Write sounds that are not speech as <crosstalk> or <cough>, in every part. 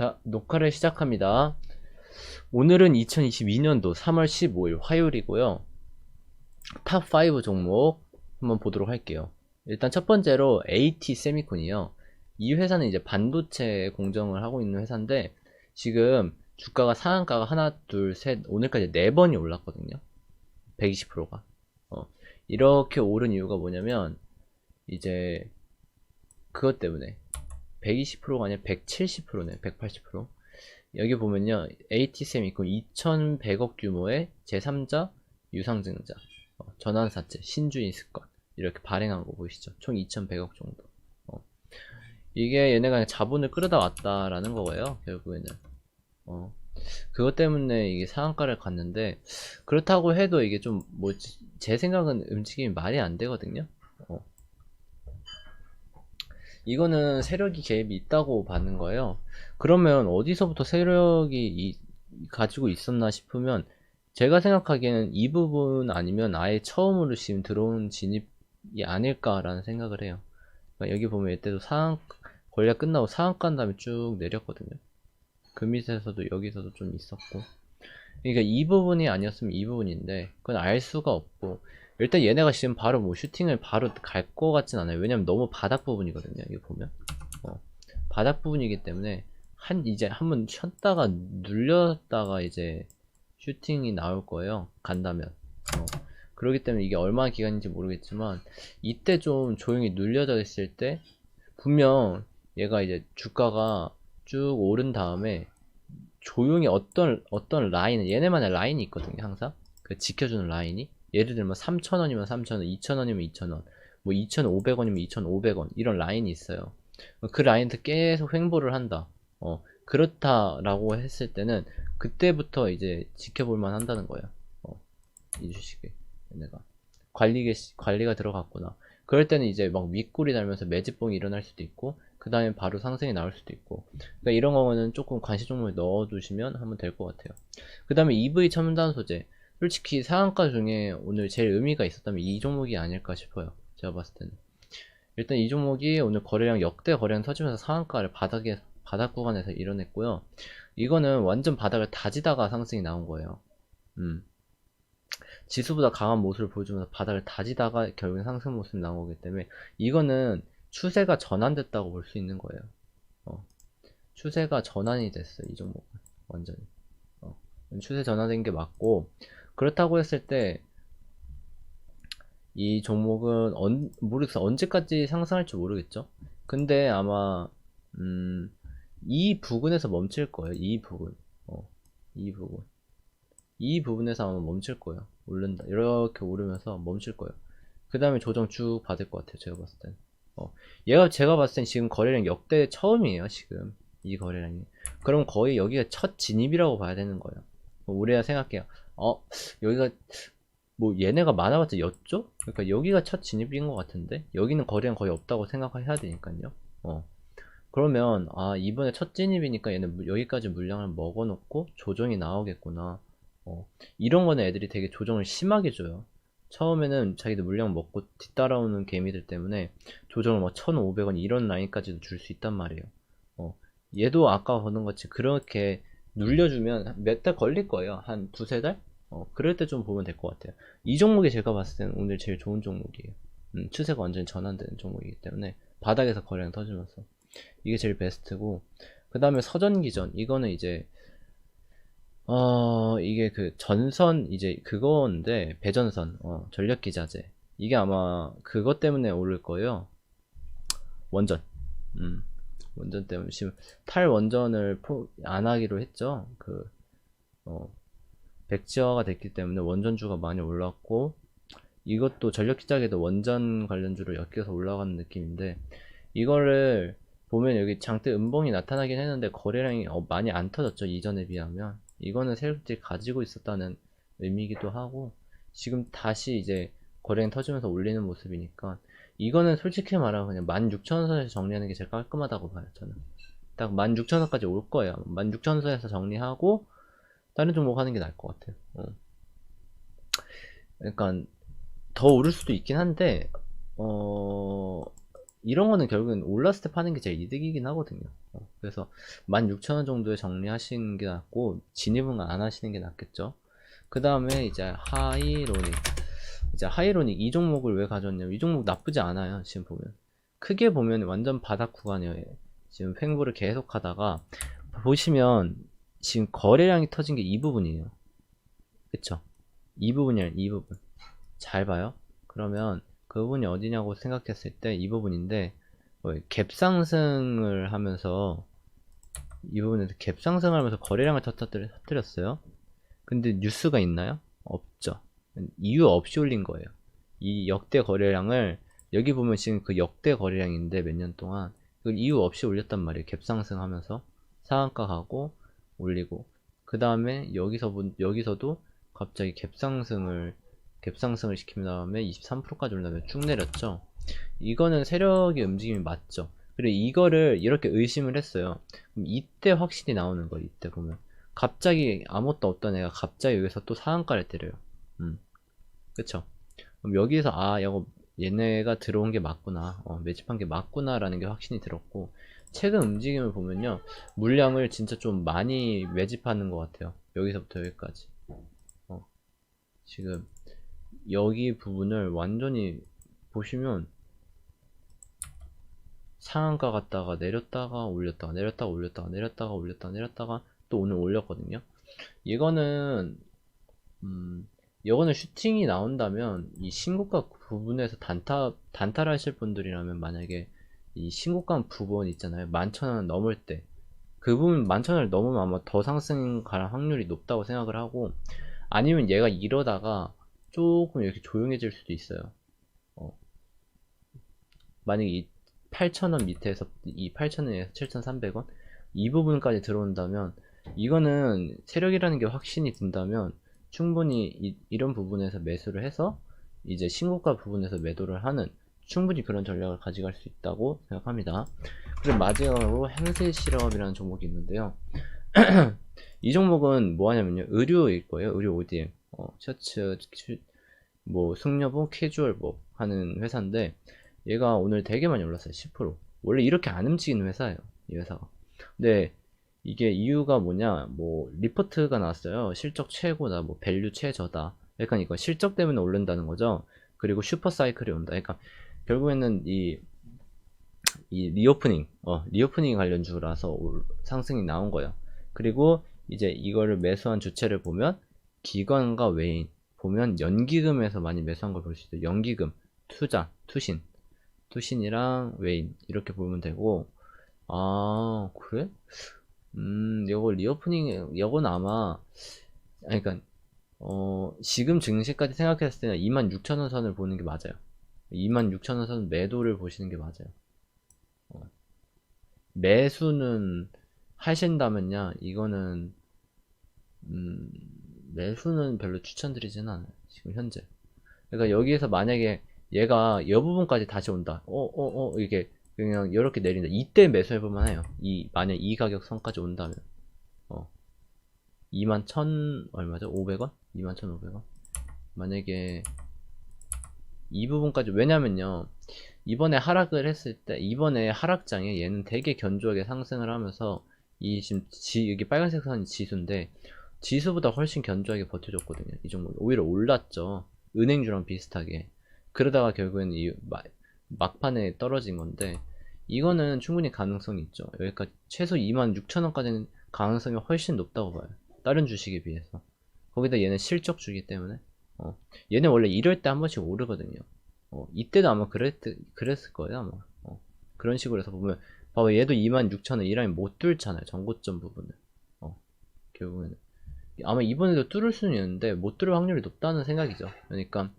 자, 녹화를 시작합니다. 오늘은 2022년도 3월 15일 화요일이고요. 탑5 종목 한번 보도록 할게요. 일단 첫 번째로 AT 세미콘이요. 이 회사는 이제 반도체 공정을 하고 있는 회사인데 지금 주가가 상한가가 하나, 둘, 셋, 오늘까지 네 번이 올랐거든요. 120%가. 어, 이렇게 오른 이유가 뭐냐면 이제 그것 때문에 120%가 아니라 170%네, 180%. 여기 보면요, ATSM 있고 2,100억 규모의 제3자 유상증자, 어, 전환사채, 신주인 습관 이렇게 발행한 거 보이시죠? 총 2,100억 정도. 어. 이게 얘네가 자본을 끌어다 왔다라는 거예요, 결국에는. 어. 그것 때문에 이게 상한가를 갔는데 그렇다고 해도 이게 좀 뭐 제 생각은 움직임이 말이 안 되거든요. 어. 이거는 세력이 개입이 있다고 받는 거예요. 그러면 어디서부터 세력이 이- 가지고 있었나 싶으면 제가 생각하기에는 이 부분 아니면 아예 처음으로 지금 들어온 진입이 아닐까라는 생각을 해요. 그러니까 여기 보면 이때도 상한 권리가 끝나고 상한가 한 다음에 쭉 내렸거든요. 그 밑에서도 여기서도 좀 있었고. 그러니까 이 부분이 아니었으면 이 부분인데 그건 알 수가 없고 일단 얘네가 지금 바로 뭐 슈팅을 바로 갈 것 같진 않아요. 왜냐면 너무 바닥 부분이거든요. 이거 보면 어, 바닥 부분이기 때문에 한 이제 한번 쉬었다가 눌렸다가 이제 슈팅이 나올 거예요. 간다면 어, 그렇기 때문에 이게 얼마나 기간인지 모르겠지만 이때 좀 조용히 눌려져 있을 때 분명 얘가 이제 주가가 쭉 오른 다음에 조용히 어떤 어떤 라인 얘네만의 라인이 있거든요 항상 그 지켜주는 라인이 예를 들면 3,000원이면 3,000원 2,000원이면 2,000원 뭐 2,500원이면 2,500원 이런 라인이 있어요. 그 라인한테 계속 횡보를 한다. 어 그렇다라고 했을 때는 그때부터 이제 지켜볼만 한다는 거예요. 어, 이 주식이 얘네가. 관리 관리가 들어갔구나. 그럴 때는 이제 막 윗골이 달면서 매집봉이 일어날 수도 있고 그 다음에 바로 상승이 나올 수도 있고. 그러니까 이런 경우는 조금 관시 종목에 넣어두시면 하면 될 것 같아요. 그 다음에 EV 첨단 소재 솔직히 상한가 중에 오늘 제일 의미가 있었다면 이 종목이 아닐까 싶어요 제가 봤을 때는 일단 이 종목이 오늘 거래량 역대 거래량 터지면서 상한가를 바닥에 바닥 구간에서 이뤄냈고요 이거는 완전 바닥을 다지다가 상승이 나온 거예요 음. 지수보다 강한 모습을 보여주면서 바닥을 다지다가 결국엔 상승 모습이 나온 거기 때문에 이거는 추세가 전환됐다고 볼 수 있는 거예요. 어. 추세가 전환이 됐어, 이 종목은. 완전히. 어. 추세 전환된 게 맞고, 그렇다고 했을 때, 이 종목은 언, 모르겠어. 언제까지 상승할지 모르겠죠? 근데 아마, 음, 이 부분에서 멈출 거예요. 이 부분. 어. 이 부분. 이 부분에서 아마 멈출 거예요. 오른다. 이렇게 오르면서 멈출 거예요. 그 다음에 조정 쭉 받을 것 같아요. 제가 봤을 땐. 어, 얘가 제가 봤을 땐 지금 거래량 역대 처음이에요. 지금 이 거래량이. 그럼 거의 여기가 첫 진입이라고 봐야 되는 거예요. 뭐 우리가 생각해요. 어, 여기가 뭐 얘네가 많아봤자 였죠? 그러니까 여기가 첫 진입인 것 같은데 여기는 거래량 거의 없다고 생각해야 되니까요. 어. 그러면 아 이번에 첫 진입이니까 얘는 무- 여기까지 물량을 먹어놓고 조정이 나오겠구나. 어, 이런 거는 애들이 되게 조정을 심하게 줘요. 처음에는 자기들 물량 먹고 뒤따라오는 개미들 때문에 조정을 막 1,500원 이런 라인까지도 줄 수 있단 말이에요. 어, 얘도 아까 보는 것처럼 그렇게 눌려주면 몇 달 걸릴 거예요. 한 두세 달? 어, 그럴 때 좀 보면 될 것 같아요. 이 종목이 제가 봤을 때는 오늘 제일 좋은 종목이에요. 음, 추세가 완전히 전환되는 종목이기 때문에 바닥에서 거래량 터지면서 이게 제일 베스트고 그 다음에 서전기전 이거는 이제 어, 이게 그 전선, 이제 그건데, 배전선, 어, 전력기자재. 이게 아마 그것 때문에 오를 거예요. 원전. 음, 원전 때문에. 지금 탈원전을 포, 안 하기로 했죠. 그, 어, 백지화가 됐기 때문에 원전주가 많이 올랐고, 이것도 전력기자재도 원전 관련주로 엮여서 올라가는 느낌인데, 이거를 보면 여기 장대 음봉이 나타나긴 했는데 거래량이 어, 많이 안 터졌죠 이전에 비하면. 이거는 세력들이 가지고 있었다는 의미이기도 하고 지금 다시 이제 거래량 터지면서 올리는 모습이니까 이거는 솔직히 말하면 그냥 16,000원선에서 정리하는 게 제일 깔끔하다고 봐요 저는. 딱 16,000원까지 올 거예요. 16,000원선에서 정리하고 다른 종목 하는 게 나을 것 같아요 어. 그러니까 더 오를 수도 있긴 한데 어 이런 거는 결국엔 올랐을 때 파는 게 제일 이득이긴 하거든요. 어, 그래서 16,000원 정도에 정리하시는 게 낫고 진입은 안 하시는 게 낫겠죠. 그 다음에 이제 하이로닉. 이제 하이로닉 이 종목을 왜 가져왔냐면 이 종목 나쁘지 않아요. 지금 보면 크게 보면 완전 바닥 구간이에요. 지금 횡보를 계속 하다가 보시면 지금 거래량이 터진 게 이 부분이에요. 그쵸? 이 부분이에요. 이 부분. 잘 봐요. 그러면 그 부분이 어디냐고 생각했을 때 이 부분인데 어, 갭 상승을 하면서 이 부분에서 갭 상승하면서 거래량을 터뜨려- 터뜨렸어요. 근데 뉴스가 있나요? 없죠. 이유 없이 올린 거예요. 이 역대 거래량을 여기 보면 지금 그 역대 거래량인데 몇 년 동안 그걸 이유 없이 올렸단 말이에요. 갭 상승하면서 상한가 가고 올리고 그 다음에 여기서 본- 여기서도 갑자기 갭 상승을 갭 상승을 시킨 다음에 23%까지 올라면 쭉 내렸죠. 이거는 세력의 움직임이 맞죠. 그리고 이거를 이렇게 의심을 했어요. 그럼 이때 확실히 나오는 거예요. 이때 보면 갑자기 아무것도 없던 애가 갑자기 여기서 또 상한가를 때려요. 음, 그쵸? 그럼 여기서 아, 이거 얘네가 들어온 게 맞구나, 어, 매집한 게 맞구나 라는 게 확신이 들었고 최근 움직임을 보면요, 물량을 진짜 좀 많이 매집하는 것 같아요. 여기서부터 여기까지. 어, 지금 여기 부분을 완전히 보시면 상한가 갔다가 내렸다가 올렸다가 내렸다가 올렸다가 내렸다가 올렸다가 내렸다가 또 오늘 올렸거든요. 이거는 음 이거는 슈팅이 나온다면 이 신고가 부분에서 단타 단타를 하실 분들이라면 만약에 이 신고가 부분 있잖아요. 11,000원 넘을 때 그 부분 11,000원을 넘으면 아마 더 상승 갈 확률이 높다고 생각을 하고 아니면 얘가 이러다가 조금 이렇게 조용해질 수도 있어요. 어. 만약에 이 8,000원 밑에서 이 8,000원에서 7,300원 이 부분까지 들어온다면 이거는 세력이라는 게 확신이 든다면 충분히 이, 런 부분에서 매수를 해서 이제 신고가 부분에서 매도를 하는 충분히 그런 전략을 가져갈 수 있다고 생각합니다. 그리고 마지막으로 행세 실업이라는 종목이 있는데요. <clears throat> 이 종목은 뭐 하냐면요. 의류일 거예요. 의류 ODM. 어, 셔츠, 슈- 뭐 숙녀복, 캐주얼복 하는 회사인데 얘가 오늘 되게 많이 올랐어요. 10%. 원래 이렇게 안 움직이는 회사예요. 이 회사가. 근데 이게 이유가 뭐냐? 뭐 리포트가 나왔어요. 실적 최고다. 뭐 밸류 최저다. 약간 이거 실적 때문에 오른다는 거죠. 그리고 슈퍼 사이클이 온다. 그러니까 결국에는 이 이 리오프닝, 어, 리오프닝 관련 주라서 올- 상승이 나온 거예요. 그리고 이제 이거를 매수한 주체를 보면 기관과 외인 보면 연기금에서 많이 매수한 걸 볼 수 있어요. 연기금, 투자, 투신, 투신이랑 외인 이렇게 보면 되고 아 그래? 음 이거 리오프닝 이건 아마 아니 그러니까 어 지금 증시까지 생각했을 때는 26,000원 선을 보는 게 맞아요. 26,000원 선 매도를 보시는 게 맞아요. 어. 매수는 하신다면요 이거는 음, 매수는 별로 추천드리진 않아요. 지금 현재. 그러니까 여기에서 만약에 얘가 이 부분까지 다시 온다. 어, 어, 어, 이게 그냥 이렇게 내린다. 이때 매수해볼만 해요. 이, 만약 이 가격 선까지 온다면. 어. 2만 1 얼마죠? 500원? 2만 1,500원? 만약에 이 부분까지, 왜냐면요. 이번에 하락을 했을 때, 이번에 하락장에 얘는 되게 견조하게 상승을 하면서 이 지금 지, 여기 빨간색 선이 지수인데, 지수보다 훨씬 견조하게 버텨줬거든요. 이 종목 오히려 올랐죠. 은행주랑 비슷하게. 그러다가 결국엔 이 마- 막판에 떨어진 건데 이거는 충분히 가능성이 있죠. 여기까지 최소 26,000원까지는 가능성이 훨씬 높다고 봐요. 다른 주식에 비해서. 거기다 얘는 실적주기 때문에 어. 얘는 원래 이럴 때 한 번씩 오르거든요. 어, 이때도 아마 그랬, 그랬을 거예요, 아마. 어, 그런 식으로 해서 보면, 봐봐, 얘도 26,000원 이 라인 못 뚫잖아요, 전고점 부분을. 어, 결국에는. 아마 이번에도 뚫을 수는 있는데 못 뚫을 확률이 높다는 생각이죠. 그러니까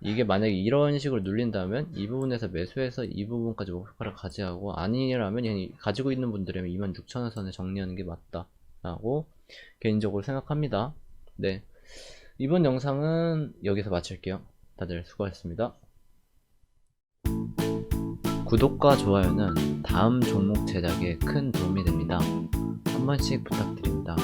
이게 만약에 이런 식으로 눌린다면 이 부분에서 매수해서 이 부분까지 목표가를 가져가고 아니라면 가지고 있는 분들이면 26,000원 선에 정리하는 게 맞다 라고 개인적으로 생각합니다. 네. 이번 영상은 여기서 마칠게요. 다들 수고하셨습니다. 구독과 좋아요는 다음 종목 제작에 큰 도움이 됩니다. 한 번씩 부탁드립니다.